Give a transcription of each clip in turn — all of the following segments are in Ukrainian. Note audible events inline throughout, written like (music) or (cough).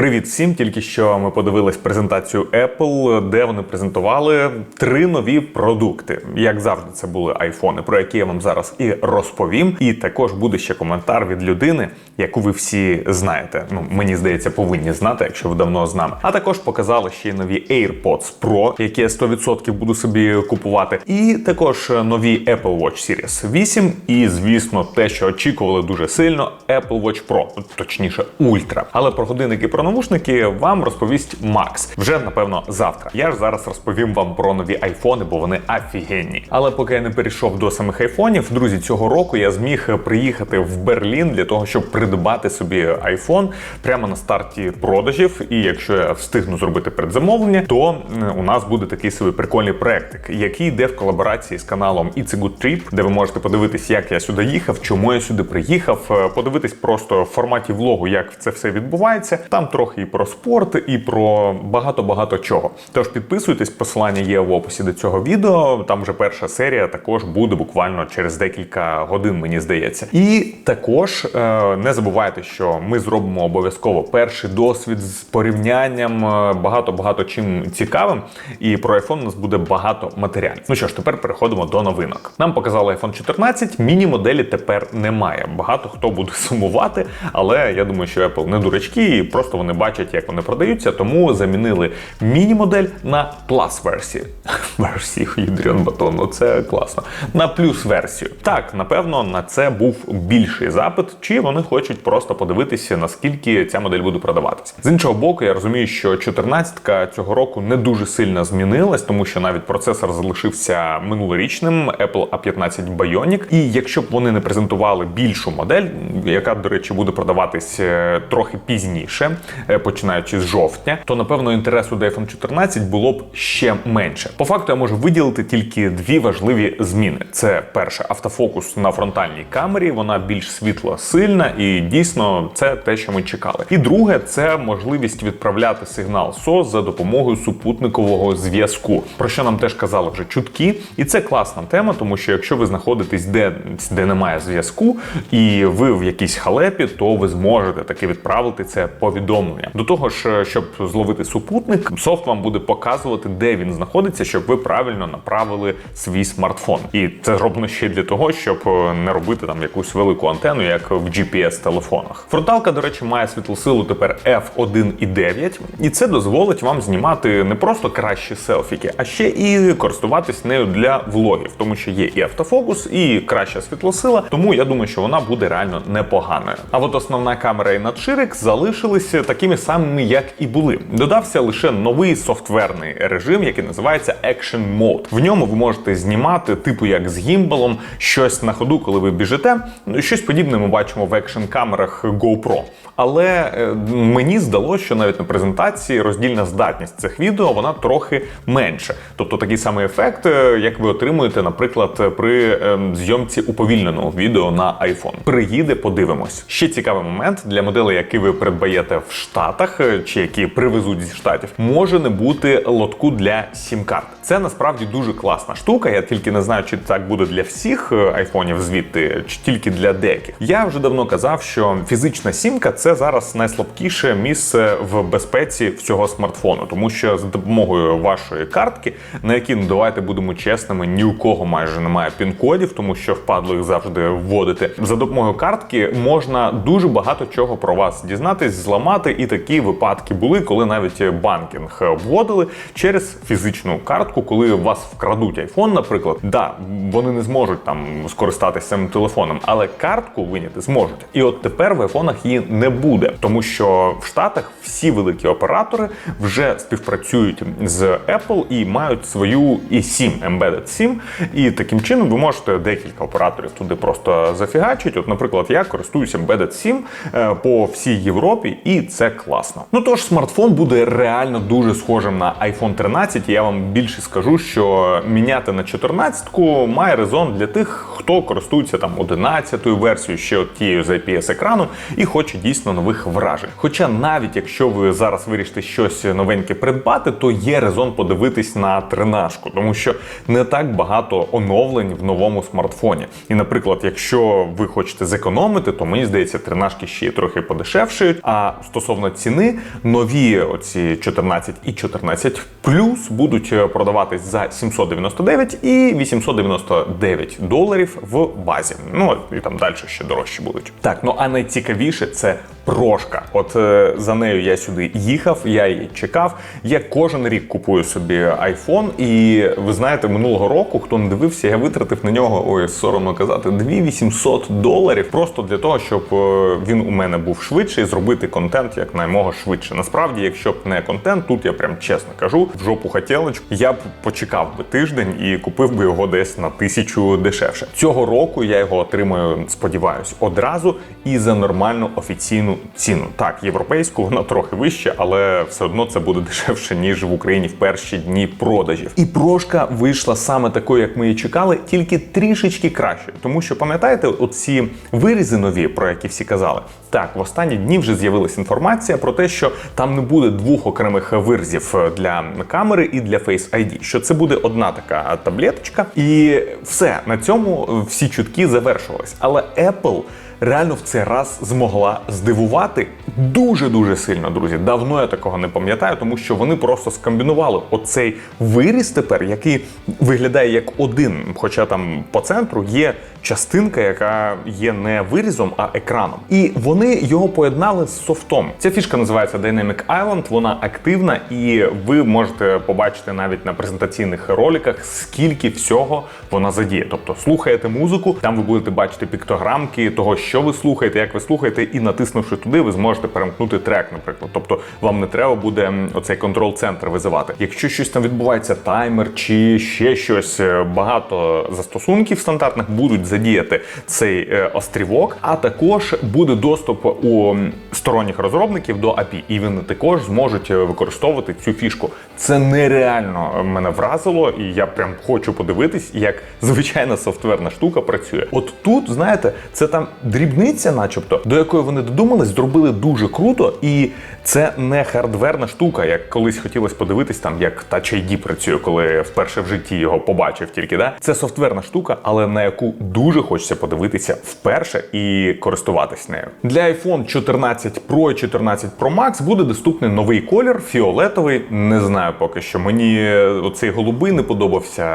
Привіт всім! Тільки що ми подивились презентацію Apple, де вони презентували три нові продукти. Як завжди, це були айфони, про які я вам зараз і розповім. І також буде ще коментар від людини, яку ви всі знаєте. Ну мені здається, повинні знати, якщо ви давно з нами. А також показали ще й нові AirPods Pro, які я 100% буду собі купувати. І також нові Apple Watch Series 8. І звісно, те, що очікували дуже сильно, Apple Watch Pro, точніше, Ultra. Але про годинники про навушники вам розповість Макс вже напевно завтра. Я ж зараз розповім вам про нові айфони, бо вони офігенні. Але поки я не перейшов до самих айфонів, друзі, цього року я зміг приїхати в Берлін для того, щоб придбати собі айфон прямо на старті продажів. І якщо я встигну зробити предзамовлення, то у нас буде такий собі прикольний проектик, який йде в колаборації з каналом It's a Good Trip, де ви можете подивитись, як я сюди їхав, чому я сюди приїхав, подивитись просто в форматі влогу, як це все відбувається. Там трохи і про спорт, і про багато-багато чого. Тож підписуйтесь, посилання є в описі до цього відео. Там вже перша серія також буде буквально через декілька годин, мені здається. І також е, не забувайте, що ми зробимо обов'язково перший досвід з порівнянням багато багато чим цікавим. І про iPhone у нас буде багато матеріалів. Ну що ж, тепер переходимо до новинок. Нам показали iPhone 14, міні-моделі тепер немає. Багато хто буде (laughs) сумувати, але я думаю, що Apple не дурачки, і просто вони бачать, як вони продаються, тому замінили міні-модель на плюс версію. (laughs) Версію ядрен батон, ну це класно. На плюс версію. Так, напевно, на це був більший запит, чи вони хочуть просто подивитися, наскільки ця модель буде продаватися. З іншого боку, я розумію, що 14-ка цього року не дуже сильно змінилась, тому що навіть процесор залишився минулорічним Apple A15 Bionic. І якщо б вони не презентували більшу модель, яка, до речі, буде продаватись е, трохи пізніше, починаючи з жовтня, то напевно інтересу до iPhone 14 було б ще менше. По факту я можу виділити тільки дві важливі зміни: це перше автофокус на фронтальній камері, вона більш світло сильна, і дійсно це те, що ми чекали. І друге, це можливість відправляти сигнал SOS за допомогою супутникового зв'язку, про що нам теж казали вже чутки, і це класна тема, тому що якщо ви знаходитесь де, де немає зв'язку, і ви в якійсь халепі, то ви зможете таки відправити це повідомлення. До того ж, щоб зловити супутник, софт вам буде показувати, де він знаходиться, щоб ви правильно направили свій смартфон. І це зроблено ще для того, щоб не робити там якусь велику антенну, як в GPS-телефонах. Фронталка, до речі, має світлосилу тепер f1.9, і це дозволить вам знімати не просто кращі селфіки, а ще і користуватись нею для влогів, тому що є і автофокус, і краща світлосила. Тому я думаю, що вона буде реально непоганою. А от основна камера і надширик залишилися такими самими, як і були. Додався лише новий софтверний режим, який називається Action Mode. В ньому ви можете знімати, типу як з гімбалом, щось на ходу, коли ви біжите. Ну, щось подібне ми бачимо в екшн камерах GoPro. Але е, мені здалося, що навіть на презентації роздільна здатність цих відео вона трохи менша. Тобто такий самий ефект, е, як ви отримуєте, наприклад, при е, зйомці уповільненого відео на iPhone. Приїде, подивимось. Ще цікавий момент для моделей, які ви придбаєте в Штатах чи які привезуть зі штатів, може не бути лотку для сім-карт. Це насправді дуже класна штука. Я тільки не знаю, чи так буде для всіх айфонів звідти, чи тільки для деяких. Я вже давно казав, що фізична сімка це зараз найслабкіше місце в безпеці всього смартфону, тому що за допомогою вашої картки, на які ну давайте будемо чесними, ні у кого майже немає пін-кодів, тому що впадло їх завжди вводити. За допомогою картки можна дуже багато чого про вас дізнатись, зламати, і такі випадки були, коли навіть банкінг вводили через фізичну картку, коли вас вкрадуть айфон, наприклад, да, вони не зможуть там скористатися цим телефоном, але картку виняти зможуть. І от тепер в айфонах її не буде, тому що в Штатах всі великі оператори вже співпрацюють з Apple і мають свою eSIM, Embedded SIM, і таким чином ви можете декілька операторів туди просто зафігачити. От, наприклад, я користуюся Embedded SIM е, по всій Європі, і це класно. Ну тож смартфон буде реально дуже схожим на iPhone 13. і Я вам більше скажу, що міняти на 14-ку має резон для тих, хто користується там 11-ю версією, ще от тією з IPS екраном і хоче дійсно нових вражень. Хоча навіть якщо ви зараз вирішите щось новеньке придбати, то є резон подивитись на тринашку, тому що не так багато оновлень в новому смартфоні. І, наприклад, якщо ви хочете зекономити, то мені здається, тринашки ще трохи подешевшують. А стосовно стосовно ціни, нові оці 14 і 14 плюс будуть е, продаватись за 799 і 899 доларів в базі. Ну і там далі ще дорожчі будуть. Так, ну а найцікавіше це прошка. От е, за нею я сюди їхав, я її чекав. Я кожен рік купую собі iPhone, і ви знаєте, минулого року, хто не дивився, я витратив на нього ой, соромно казати, 2800 доларів просто для того, щоб е, він у мене був швидше зробити контент як наймого швидше. Насправді, якщо б не контент, тут я прям чесно кажу, в жопу хотілочку, я б почекав би тиждень і купив би його десь на тисячу дешевше. Цього року я його отримаю, сподіваюсь, одразу і за нормальну офіційну ціну. Так, європейську вона трохи вища, але все одно це буде дешевше ніж в Україні в перші дні продажів. І прошка вийшла саме такою, як ми її чекали, тільки трішечки краще. Тому що пам'ятаєте, оці вирізи нові, про які всі казали. Так, в останні дні вже з'явилася інформація про те, що там не буде двох окремих вирзів для камери і для Face ID, що це буде одна така таблеточка, і все на цьому всі чутки завершувались. Але Apple реально в цей раз змогла здивувати дуже дуже сильно, друзі. Давно я такого не пам'ятаю, тому що вони просто скомбінували оцей виріз тепер, який виглядає як один, хоча там по центру є частинка, яка є не вирізом, а екраном. І вони його поєднали з софтом. Ця фішка називається Dynamic Island, Вона активна, і ви можете побачити навіть на презентаційних роликах, скільки всього вона задіє. Тобто слухаєте музику, там ви будете бачити піктограмки того, що ви слухаєте, як ви слухаєте, і натиснувши туди, ви зможете перемкнути трек, наприклад. Тобто вам не треба буде оцей контрол-центр визивати. Якщо щось там відбувається, таймер чи ще щось, е, багато застосунків стандартних будуть задіяти цей е, острівок, а також буде доступ у сторонніх розробників до API, і вони також зможуть е, використовувати цю фішку. Це нереально мене вразило, і я прям хочу подивитись, як звичайна софтверна штука працює. От тут, знаєте, це там дрібниця, начебто, до якої вони додумались, зробили дуже круто, і це не хардверна штука, як колись хотілося подивитись, там як Touch ID працює, коли вперше в житті його побачив тільки. Да? Це софтверна штука, але на яку дуже хочеться подивитися вперше і користуватись нею. Для iPhone 14 Pro і 14 Pro Max буде доступний новий колір, фіолетовий. Не знаю поки що. Мені оцей голубий не подобався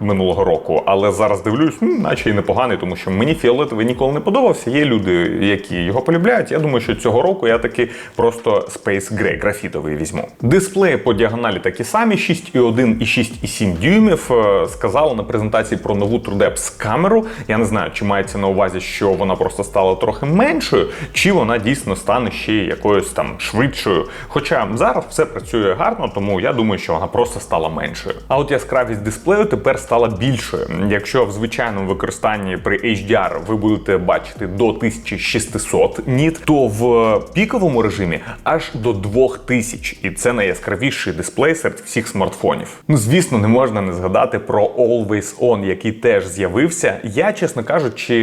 минулого року, але зараз дивлюсь, наче і непоганий, тому що мені фіолетовий ніколи не подобався. Є люди, які його полюбляють. Я думаю, що цього року я таки просто Space Gray графітовий візьму. Дисплеї по діагоналі такі самі: 6,1 і 6,7 дюймів. Е, Сказали на презентації про нову TrueDepth камеру. Я не знаю, чи мається на увазі, що вона просто стала трохи меншою, чи вона дійсно стане ще якоюсь там швидшою. Хоча зараз все працює гарно, тому я думаю, що вона просто стала меншою. А от яскравість дисплею тепер стала більшою. Якщо в звичайному використанні при HDR ви будете бачити до 1600 ніт, то в піковому режимі аж до 2000. І це найяскравіший дисплей серед всіх смартфонів. Ну, звісно, не можна не згадати про Always On, який теж з'явився. Я, чесно кажучи,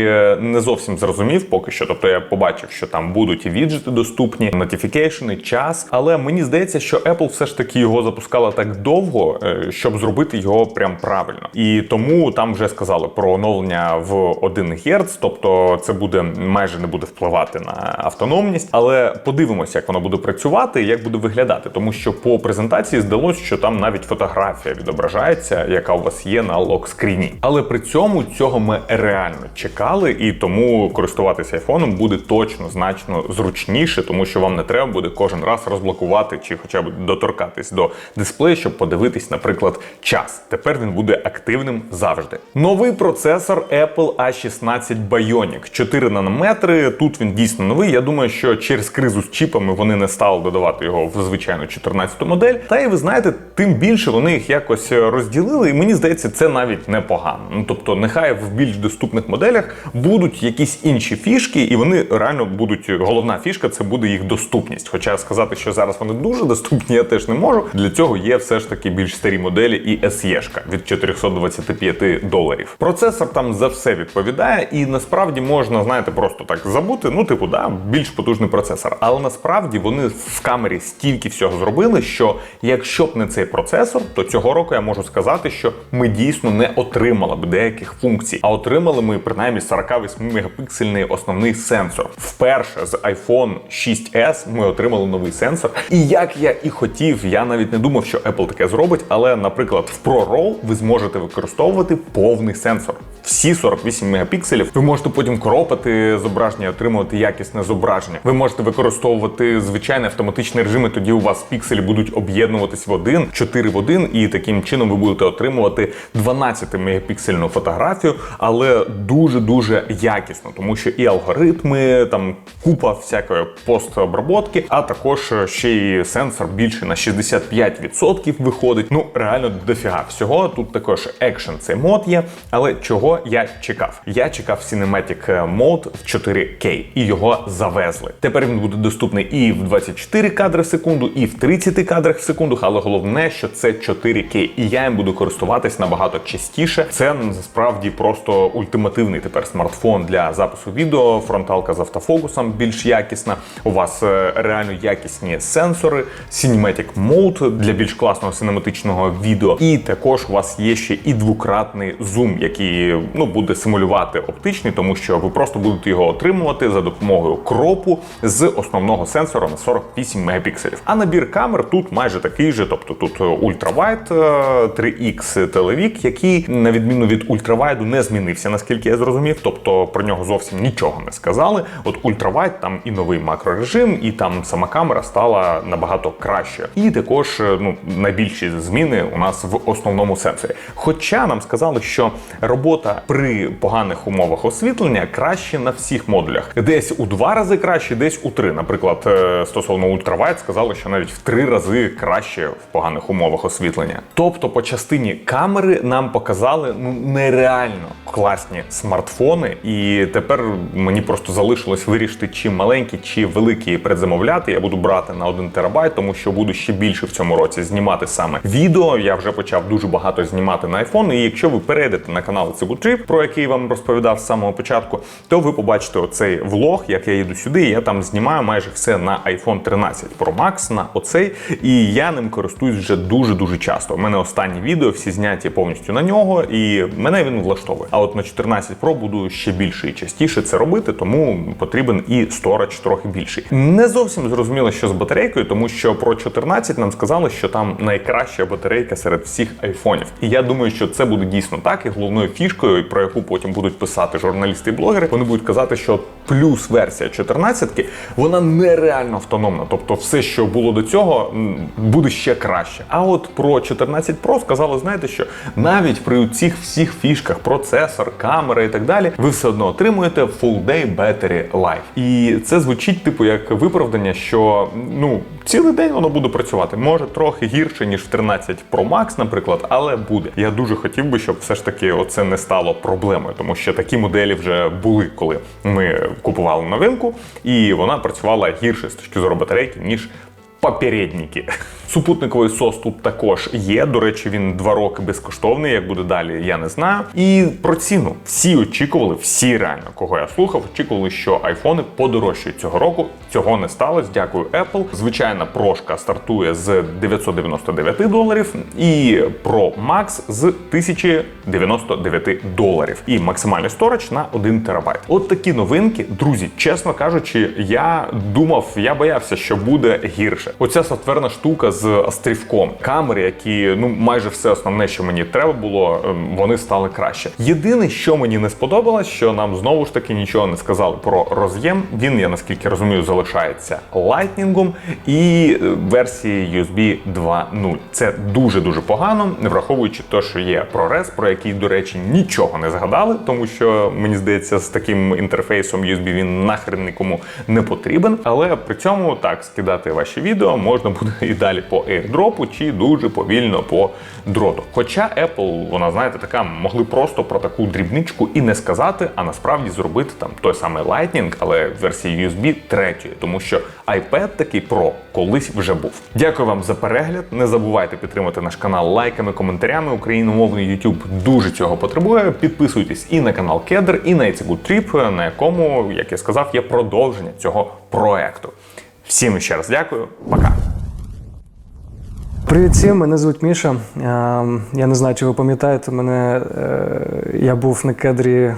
не зовсім зрозумів поки що. Тобто я побачив, що там будуть і віджити доступні, нотіфікейшени, час. Але мені здається, що Apple все ж таки його запускала так довго, е, щоб зробити його прям правильно. І тому там вже сказали про оновлення в 1 Гц, тобто це буде майже не буде впливати на автономність. Але подивимося, як воно буде працювати, як буде виглядати, тому що по презентації здалося, що там навіть фотографія відображається, яка у вас є на локскріні. Але при цьому цього ми реально чекали, і тому користуватися айфоном буде точно значно зручніше, тому що вам не треба буде кожен раз розблокувати чи хоча б доторкатись до дисплею, щоб подивитись, наприклад, час. Тепер він буде активним завжди. Новий процесор Apple A16 Bionic 4 нанометри. Тут він дійсно новий. Я думаю, що через кризу з чіпами вони не стали додавати його в звичайну 14 модель. Та і ви знаєте, тим більше вони їх якось розділили, і мені здається, це навіть непогано. Ну тобто, нехай в більш доступних моделях будуть якісь інші фішки, і вони реально будуть. Головна фішка це буде їх доступність. Хоча сказати, що зараз вони дуже доступні, я теж не можу. Для цього є все ж таки більш старі моделі і SE-шка від 425 доларів. Процесор там за все відповідає, і насправді можна знаєте, просто так забути. Ну, типу, да, більш потужний процесор. Але насправді вони в камері стільки всього зробили, що якщо б не цей процесор, то цього року я можу сказати, що ми дійсно не отримали б деяких функцій, а отримали ми принаймні 48 мегапіксельний основний сенсор. Вперше з iPhone 6s ми отримали новий сенсор. І як я і хотів, я навіть не думав, що Apple таке зробить. Але, наприклад, в ProRAW ви зможете використовувати повний сенсор. Всі 48 мегапікселів. Ви можете потім кропати зображення, отримувати якісне зображення. Ви можете використовувати звичайний автоматичний режим, і тоді у вас пікселі будуть об'єднуватись в один, 4 в один, і таким чином ви будете отримувати 12 мегапіксельну фотографію, але дуже дуже якісно, тому що і алгоритми, там купа всякої постобработки, а також ще й сенсор більше на 65% виходить. Ну реально дофіга всього. Тут також екшен цей мод є. Але чого я чекав? Я чекав Cinematic Mode в 4K і його завезли. Тепер він буде доступний і в 24 кадри в секунду, і в 30 кадрах в секунду. Але головне, що це 4K, і я їм буду користуватись набагато частіше. Це насправді просто ультимативний тепер смартфон для запису відео. Фронталка з автофокусом більш якісна. У вас е, реально якісні сенсори, Cinematic Mode для більш класного синематичного відео. І також у вас є ще і двократний зум, який ну буде симулювати оптичний, тому що ви просто будете його отримувати за допомогою кропу з основного сенсора на 48 мегапікселів. А набір камер тут майже такий же, тобто тут ультравайд 3X телевік, який на відміну від ультравайду не змінився, наскільки я зрозумів. Тобто про нього зовсім нічого не сказали. От ультравайд там і новий макрорежим, і там сама камера стала набагато краще. І також ну найбільші зміни у нас в основному сенсорі. Хоча нам сказали, що робота при поганих умовах освітлення краще на всіх модулях, десь у два рази краще, десь у три. Наприклад, е, стосовно ультравайд сказали, що навіть в три рази краще в поганих умовах освітлення. Тобто, по частині камери нам показали ну нереально класні смартфони, і тепер мені просто залишилось вирішити, чи маленькі, чи великі предзамовляти. Я буду брати на один терабайт, тому що буду ще більше в цьому році знімати саме відео. Я вже почав дуже багато знімати на iPhone, І якщо ви перейдете на канал Цибутріп, про який вам розповідав з самого початку, то ви побачите оцей влог, як я їду сюди. Я там знімаю майже все на iPhone 13 Pro Max, на оцей, і я ним користуюсь вже дуже дуже часто. У мене останні відео всі зняті повністю на нього, і мене він влаштовує. А от на 14 Pro буду ще більше і частіше це робити, тому потрібен і сторож трохи більший. Не зовсім зрозуміло, що з батарейкою, тому що про 14 нам сказали, що там найкраща батарейка серед всіх айфонів. І я думаю, що це буде дійсно так. І головною фішкою, про яку потім будуть писати журналісти і блогери, вони будуть казати, що плюс версія 14 вона нереально автономна. Тобто, все, що було до цього, буде ще краще. А от про 14 Pro сказали, знаєте, що навіть при цих всіх фішках, процесор, камера і так далі, ви все одно отримуєте Full Day Battery Life. І це звучить типу як виправдання, що ну цілий день воно буде працювати. Може трохи гірше ніж в 13 Pro Max, наприклад, але буде. Я дуже хотів би, щоб все ж таки оце не стало проблемою, тому що такі моделі вже були, коли ми купували новинку, і вона працювала гірше з точки зору батарейки, ніж попередники. Супутниковий сос тут також є. До речі, він два роки безкоштовний. Як буде далі, я не знаю. І про ціну всі очікували, всі реально, кого я слухав, очікували, що айфони подорожчають цього року. Цього не сталося. Дякую, Apple. Звичайна прошка стартує з 999 доларів, і Pro Max з 1099 доларів. І максимальний сторож на 1 терабайт. От такі новинки, друзі. Чесно кажучи, я думав, я боявся, що буде гірше. Оця софтверна штука з острівком. Камери, які ну майже все основне, що мені треба було, ем, вони стали краще. Єдине, що мені не сподобалось, що нам знову ж таки нічого не сказали про роз'єм. Він, я наскільки розумію, залишається лайтнінгом і е, версії USB 2.0. Це дуже дуже погано, не враховуючи те, що є ProRes, про який, до речі, нічого не згадали, тому що мені здається, з таким інтерфейсом USB він нахрен нікому не потрібен. Але при цьому так скидати ваші відео відео можна буде і далі по airdrop, чи дуже повільно по дроту. Хоча Apple, вона знаєте, така могли просто про таку дрібничку і не сказати, а насправді зробити там той самий Lightning, але в версії USB третьої, тому що iPad такий Pro колись вже був. Дякую вам за перегляд. Не забувайте підтримати наш канал лайками, коментарями. Україномовний YouTube дуже цього потребує. Підписуйтесь і на канал Кедр, і на Good Trip, на якому, як я сказав, є продовження цього проекту. Всім ще раз дякую, пока. Привіт всім, мене звуть Міша. Ем, Я не знаю, чи ви пам'ятаєте мене. е, Я був на кедрі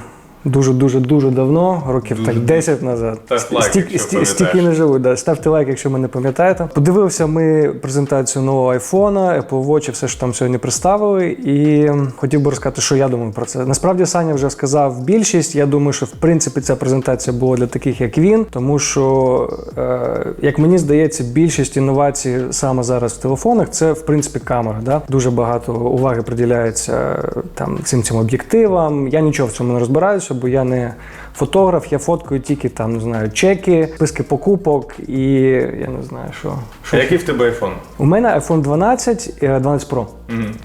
дуже дуже дуже давно, років так 10 назад. Став лайк, Стік- якщо сті- Стільки не живу. Да. Ставте лайк, якщо мене пам'ятаєте. Подивився ми презентацію нового айфона, Apple Watch, все що там сьогодні представили. І хотів би розказати, що я думаю про це. Насправді Саня вже сказав більшість. Я думаю, що в принципі ця презентація була для таких, як він, тому що, е, як мені здається, більшість інновацій саме зараз в телефонах це в принципі камера. Да? Дуже багато уваги приділяється там цим цим об'єктивам. Я нічого в цьому не розбираюся, бо я не фотограф, я фоткаю тільки там не знаю чеки, списки покупок і я не знаю, що. що Який в тебе iPhone? у мене iPhone 12, е, 12 Pro.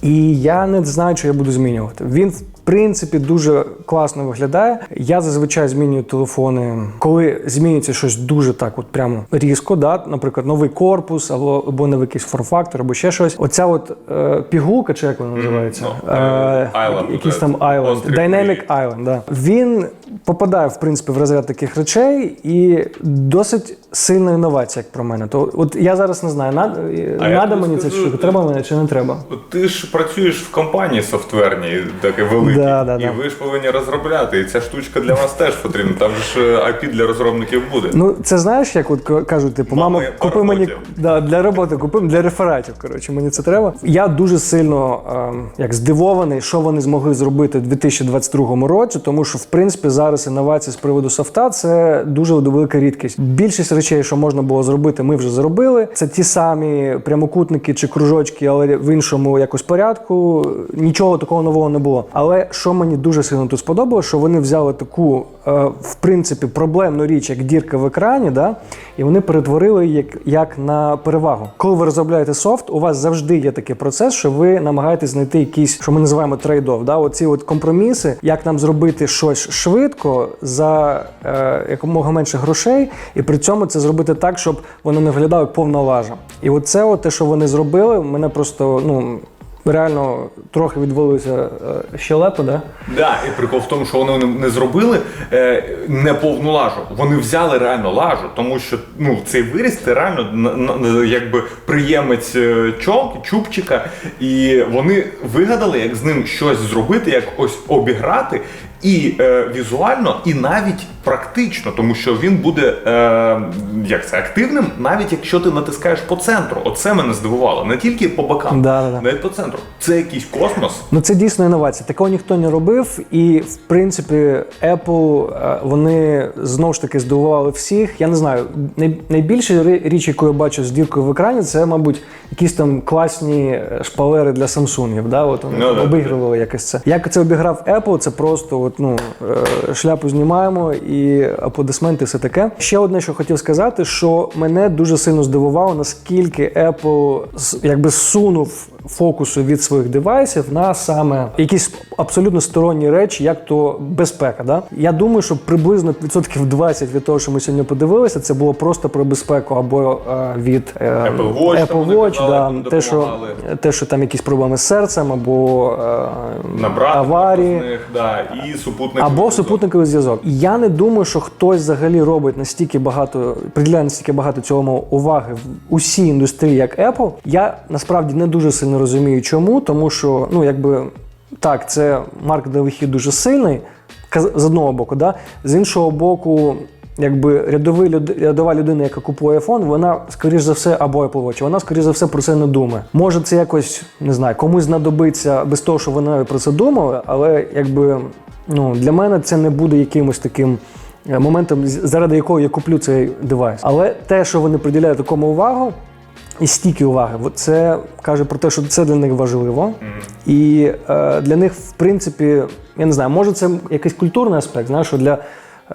І я не знаю, що я буду змінювати. Він, принципі, дуже класно виглядає. Я зазвичай змінюю телефони, коли змінюється щось дуже так, от прямо різко. Да? Наприклад, новий корпус, або, або новий якийсь форм-фактор, або ще щось. Оця от е, пігулка, чи як вона називається? Ну, е, Island, якийсь там Island. Dynamic. Island, да. Він попадає, в принципі, в розряд таких речей і досить сильна інновація, як про мене. То от я зараз не знаю, над, надо мені це штука, треба мені чи не треба. От Ти ж працюєш в компанії софтверній, таке великій, Да, да, і да. ви ж повинні розробляти. І ця штучка для вас теж потрібна. Там ж е, API для розробників буде. Ну, це знаєш, як от кажуть, типу, Мама, купи мені да, для роботи, купи для рефератів. Коротше, мені це треба. Я дуже сильно ем, як здивований, що вони змогли зробити у 2022 році, тому що в принципі зараз інновації з приводу софта це дуже велика рідкість. Більшість речей, що можна було зробити, ми вже зробили. Це ті самі прямокутники чи кружочки, але в іншому якось порядку. Нічого такого нового не було. Але що мені дуже сильно тут сподобалося, що вони взяли таку, е, в принципі, проблемну річ, як дірка в екрані, да, і вони перетворили як, як на перевагу. Коли ви розробляєте софт, у вас завжди є такий процес, що ви намагаєтесь знайти якийсь, що ми називаємо трейд-офф, да, оці от компроміси, як нам зробити щось швидко за е, якомога менше грошей, і при цьому це зробити так, щоб воно не виглядало як повна лажа. І оце, от те, що вони зробили, мене просто ну. Реально трохи відвалилося е, щелепа, да? Да, і прикол в тому, що вони не- зробили е, не повну лажу. Вони взяли реально лажу, тому що ну цей виріс це реально якби приємець е, чолки, чубчика, і вони вигадали, як з ним щось зробити, як ось обіграти. І е, візуально, і навіть практично, тому що він буде е, як це активним, навіть якщо ти натискаєш по центру. Оце мене здивувало. Не тільки по бокам, Да-да-да. навіть по центру. Це якийсь космос. Ну це дійсно інновація. Такого ніхто не робив. І в принципі, Apple е, вони знову ж таки здивували всіх. Я не знаю, най- найбільша річ, яку я бачу з діркою в екрані, це, мабуть, якісь там класні е, шпалери для Samsung. Да? От вони Ну, да. обігрували якось це. Як це обіграв Apple, це просто от, ну, е, шляпу знімаємо і аплодисменти, все таке. Ще одне, що хотів сказати, що мене дуже сильно здивувало, наскільки Apple якби сунув фокусу від своїх девайсів на саме якісь абсолютно сторонні речі, як то безпека. Да? Я думаю, що приблизно відсотків 20 від того, що ми сьогодні подивилися, це було просто про безпеку або е, від е, Apple Watch, Apple Watch, казали, да, те, що, те, що там якісь проблеми з серцем, або е, Набрати аварії. запасних, да, і супутник. Або супутниковий зв'язок. Я не думаю, що хтось взагалі робить настільки багато, приділяє настільки багато цьому уваги в усій індустрії, як Apple. Я насправді не дуже сильно розумію, чому, тому що ну якби так, це маркетинговий хід дуже сильний, з одного боку, да? з іншого боку. Якби рядовий рядова людина, яка купує iPhone, вона скоріш за все або Apple Watch, вона скоріш за все про це не думає. Може, це якось не знаю, комусь знадобиться без того, що вона про це думала, але якби ну для мене це не буде якимось таким е, моментом, заради якого я куплю цей девайс. Але те, що вони приділяють такому увагу. І стільки уваги, це каже про те, що це для них важливо, і е, для них, в принципі, я не знаю, може це якийсь культурний аспект, знаєш, що для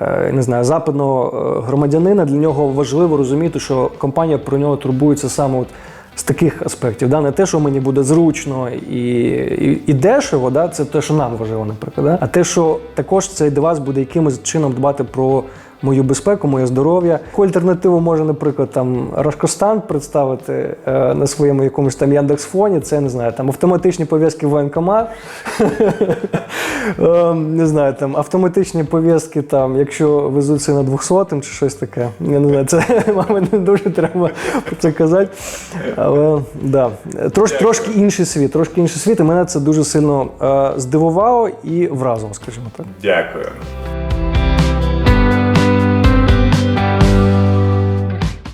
е, не знаю, западного е, громадянина для нього важливо розуміти, що компанія про нього турбується саме от з таких аспектів. Да? Не те, що мені буде зручно і, і, і дешево, да? це те, що нам важливо, наприклад. Да? А те, що також цей девайс буде якимось чином дбати про мою безпеку, моє здоров'я. Яку альтернативу може, наприклад, там Рашкостант представити е, на своєму якомусь там Яндекс.Фоні, це не знаю, там автоматичні пов'язки в воєнкомат, (laughs) Е, не знаю, там автоматичні пов'язки, там, якщо везуть сина 200 чи щось таке. Я не знаю, це, (laughs) мабуть, не дуже треба про це казати. Але да. Трош, трошки інший світ, трошки інший світ, і мене це дуже сильно е, здивувало і вразило, скажімо так. Дякую.